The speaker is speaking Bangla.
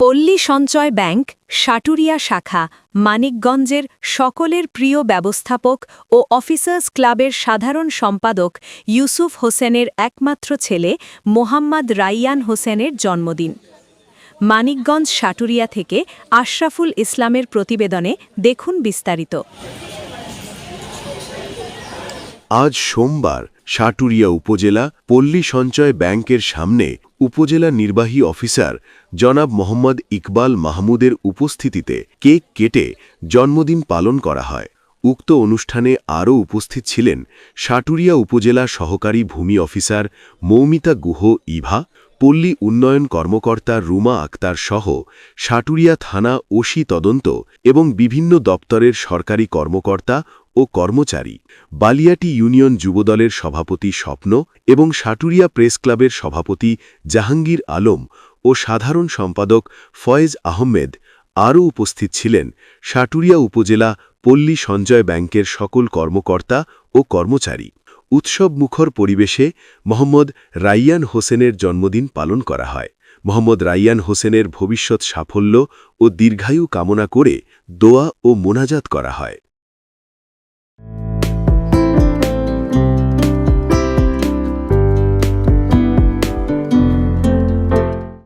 পল্লী সঞ্চয় ব্যাংক, সাটুরিয়া শাখা, মানিকগঞ্জের সকলের প্রিয় ব্যবস্থাপক ও অফিসার্স ক্লাবের সাধারণ সম্পাদক ইউসুফ হোসেনের একমাত্র ছেলে মোহাম্মদ রাইয়ান হোসেনের জন্মদিন। মানিকগঞ্জ সাটুরিয়া থেকে আশরাফুল ইসলামের প্রতিবেদনে দেখুন বিস্তারিত। আজ সোমবার সাটুরিয়া উপজেলা পল্লী সঞ্চয় ব্যাংকের সামনে উপজেলা নির্বাহী অফিসার জনাব মোহাম্মদ ইকবাল মাহমুদের উপস্থিতিতে কেক কেটে জন্মদিন পালন করা হয়। উক্ত অনুষ্ঠানে আরও উপস্থিত ছিলেন সাটুরিয়া উপজেলা সহকারী ভূমি অফিসার মৌমিতা গুহ ইভা পল্লী উন্নয়ন কর্মকর্তা রুমা আক্তার সহ সাটুরিয়া থানা ওসি তদন্ত এবং বিভিন্ন দপ্তরের সরকারি কর্মকর্তা ও কর্মচারী। বালিয়াটি ইউনিয়ন যুবদলের সভাপতি স্বপ্ন এবং সাটুরিয়া প্রেস ক্লাবের সভাপতি জাহাঙ্গীর আলম ও সাধারণ সম্পাদক ফয়েজ আহমেদ আরও উপস্থিত ছিলেন সাটুরিয়া উপজেলা পল্লী সঞ্জয় ব্যাংকের সকল কর্মকর্তা ও কর্মচারী। উৎসব মুখর পরিবেশে মোহাম্মদ রাইয়ান হোসেনের জন্মদিন পালন করা হয়। মোহাম্মদ রাইয়ান হোসেনের ভবিষ্যৎ সাফল্য ও দীর্ঘায়ু কামনা করে দোয়া ও মোনাজাত করা হয়।